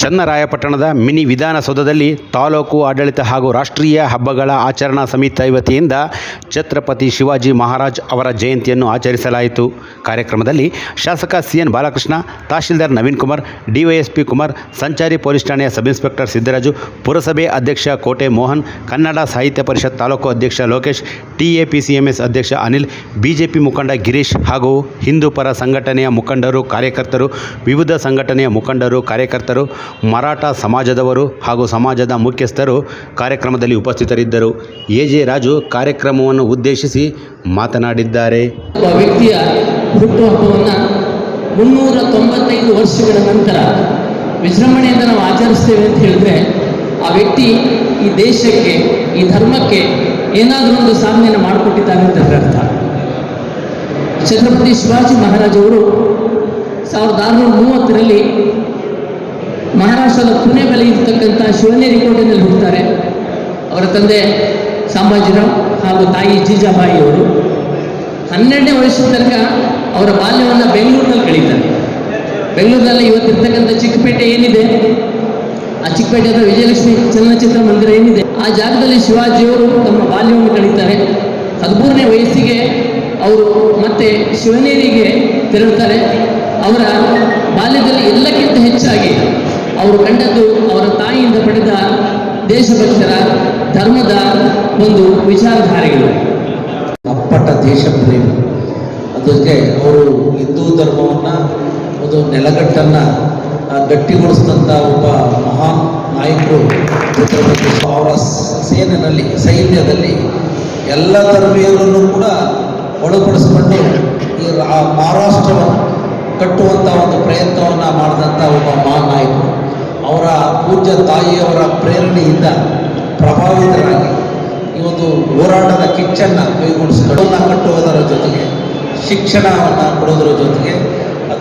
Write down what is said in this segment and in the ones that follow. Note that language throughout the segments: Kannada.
ಚನ್ನರಾಯಪಟ್ಟಣದ ಮಿನಿ ವಿಧಾನಸೌಧದಲ್ಲಿ ತಾಲೂಕು ಆಡಳಿತ ಹಾಗೂ ರಾಷ್ಟ್ರೀಯ ಹಬ್ಬಗಳ ಆಚರಣಾ ಸಮಿತಿ ವತಿಯಿಂದ ಛತ್ರಪತಿ ಶಿವಾಜಿ ಮಹಾರಾಜ್ ಅವರ ಜಯಂತಿಯನ್ನು ಆಚರಿಸಲಾಯಿತು. ಕಾರ್ಯಕ್ರಮದಲ್ಲಿ ಶಾಸಕ ಸಿಎನ್ ಬಾಲಕೃಷ್ಣ, ತಹಶೀಲ್ದಾರ್ ನವೀನ್ ಕುಮಾರ್, ಡಿವೈಎಸ್ಪಿ ಕುಮಾರ್, ಸಂಚಾರಿ ಪೊಲೀಸ್ ಠಾಣೆಯ ಸಬ್ ಇನ್ಸ್ಪೆಕ್ಟರ್ ಸಿದ್ದರಾಜು, ಪುರಸಭೆ ಅಧ್ಯಕ್ಷ ಕೋಟೆ ಮೋಹನ್, ಕನ್ನಡ ಸಾಹಿತ್ಯ ಪರಿಷತ್ ತಾಲೂಕು ಅಧ್ಯಕ್ಷ ಲೋಕೇಶ್ ಟಿಎಪಿಸಿಎಂಎಸ್ ಅಧ್ಯಕ್ಷ ಅನಿಲ್, ಬಿಜೆಪಿ ಮುಖಂಡ ಗಿರೀಶ್ ಹಾಗೂ ಹಿಂದೂ ಪರ ಸಂಘಟನೆಯ ಮುಖಂಡರು, ಕಾರ್ಯಕರ್ತರು, ವಿವಿಧ ಸಂಘಟನೆಯ ಮುಖಂಡರು, ಕಾರ್ಯಕರ್ತರು ಮರಾಠ ಸಮಾಜದವರು ಹಾಗೂ ಸಮಾಜದ ಮುಖ್ಯಸ್ಥರು ಕಾರ್ಯಕ್ರಮದಲ್ಲಿ ಉಪಸ್ಥಿತರಿದ್ದರು. ಎ ಜೆ ರಾಜು ಕಾರ್ಯಕ್ರಮವನ್ನು ಉದ್ದೇಶಿಸಿ ಮಾತನಾಡಿದ್ದಾರೆ. ವ್ಯಕ್ತಿಯ ಹುಟ್ಟುಹಬ್ಬವನ್ನು ಮುನ್ನೂರ ತೊಂಬತ್ತೈದು ವರ್ಷಗಳ ನಂತರ ವಿಜೃಂಭಣೆಯಿಂದ ನಾವು ಆಚರಿಸ್ತೇವೆ ಅಂತ ಹೇಳಿದ್ರೆ, ಆ ವ್ಯಕ್ತಿ ಈ ದೇಶಕ್ಕೆ, ಈ ಧರ್ಮಕ್ಕೆ ಏನಾದರೂ ಒಂದು ಸಾಧನೆಯನ್ನು ಮಾಡಿಕೊಟ್ಟಿದ್ದಾನೆ ಅಂತ ಅರ್ಥ. ಛತ್ರಪತಿ ಶಿವಾಜಿ ಮಹಾರಾಜವರು ಸಾವಿರದ ಆರುನೂರ ಮೂವತ್ತರಲ್ಲಿ ಮಹಾರಾಷ್ಟ್ರದ ಪುಣೆ ಬಳಿ ಇರ್ತಕ್ಕಂಥ ಶಿವನೇರಿ ಕೋಟೆಯಲ್ಲಿ ಹುಡ್ತಾರೆ ಅವರ ತಂದೆ ಸಂಭಾಜಿರಾವ್ ಹಾಗೂ ತಾಯಿ ಜೀಜಾಬಾಯಿ ಅವರು. ಹನ್ನೆರಡನೇ ವಯಸ್ಸಿನ ತನಕ ಅವರ ಬಾಲ್ಯವನ್ನು ಬೆಂಗಳೂರಿನಲ್ಲಿ ಕಳೀತಾರೆ. ಬೆಂಗಳೂರಿನಲ್ಲಿ ಇವತ್ತಿರ್ತಕ್ಕಂಥ ಚಿಕ್ಕಪೇಟೆ ಏನಿದೆ? ಆ ಚಿಕ್ಕಪೇಟೆ ಅಥವಾ ವಿಜಯಲಕ್ಷ್ಮಿ ಚಲನಚಿತ್ರ ಮಂದಿರ ಏನಿದೆ? ಆ ಜಾಗದಲ್ಲಿ ಶಿವಾಜಿಯವರು ತಮ್ಮ ಬಾಲ್ಯವನ್ನು ಕಳೀತಾರೆ. ಹದಿಮೂರನೇ ವಯಸ್ಸಿಗೆ ಅವರು ಮತ್ತೆ ಶಿವನೇರಿಗೆ ತೆರಳುತ್ತಾರೆ. ಅವರ ಬಾಲ್ಯದಲ್ಲಿ ಹೆಚ್ಚಾಗಿ ಅವರು ಕಂಡದ್ದು ಅವರ ತಾಯಿಯಿಂದ ಪಡೆದ ದೇಶಭಕ್ತರ ಧರ್ಮದ ಒಂದು ವಿಚಾರಧಾರೆಗಳು. ಅಪ್ಪಟ ದೇಶ ಪ್ರೇಮ ಅದಕ್ಕೆ ಅವರು ಹಿಂದೂ ಧರ್ಮವನ್ನು ಒಂದು ನೆಲಗಟ್ಟನ್ನು ಆ, ಗಟ್ಟಿಗೊಳಿಸಿದಂಥ ಒಬ್ಬ ಮಹಾನ್ ನಾಯಕರು ಅವರ ಸೇನೆಯಲ್ಲಿ ಸೈನ್ಯದಲ್ಲಿ ಎಲ್ಲ ಧರ್ಮೀಯರನ್ನು ಕೂಡ ಒಳಪಡಿಸಿಕೊಂಡು ರಾ- ಮಹಾರಾಷ್ಟ್ರವನ್ನು ಕಟ್ಟುವಂಥ ಒಂದು ಪ್ರಯತ್ನವನ್ನು ಮಾಡಿದಂಥ ಒಬ್ಬ ಮಹಾನ್ ನಾಯಕರು. ಅವರ ಪೂಜ್ಯ ತಾಯಿಯವರ ಪ್ರೇರಣೆಯಿಂದ ಪ್ರಭಾವಿತರಾಗಿ ಈ ಒಂದು ಹೋರಾಟದ ಕಿಚ್ಚನ್ನು ಕೈಗೂಡಿಸಿಕೊಳ್ಳನ್ನ ಕಟ್ಟುವುದರ ಜೊತೆಗೆ ಶಿಕ್ಷಣವನ್ನು ಕೊಡೋದರ ಜೊತೆಗೆ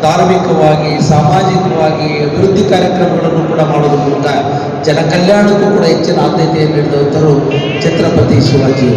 ಧಾರ್ಮಿಕವಾಗಿ, ಸಾಮಾಜಿಕವಾಗಿ ಅಭಿವೃದ್ಧಿ ಕಾರ್ಯಕ್ರಮಗಳನ್ನು ಕೂಡ ಮಾಡೋದ್ರ ಮೂಲಕ ಜನ ಕಲ್ಯಾಣಕ್ಕೂ ಕೂಡ ಹೆಚ್ಚಿನ ಆದ್ಯತೆಯನ್ನು ನೀಡಿದಂಥವರು ಛತ್ರಪತಿ ಶಿವಾಜಿ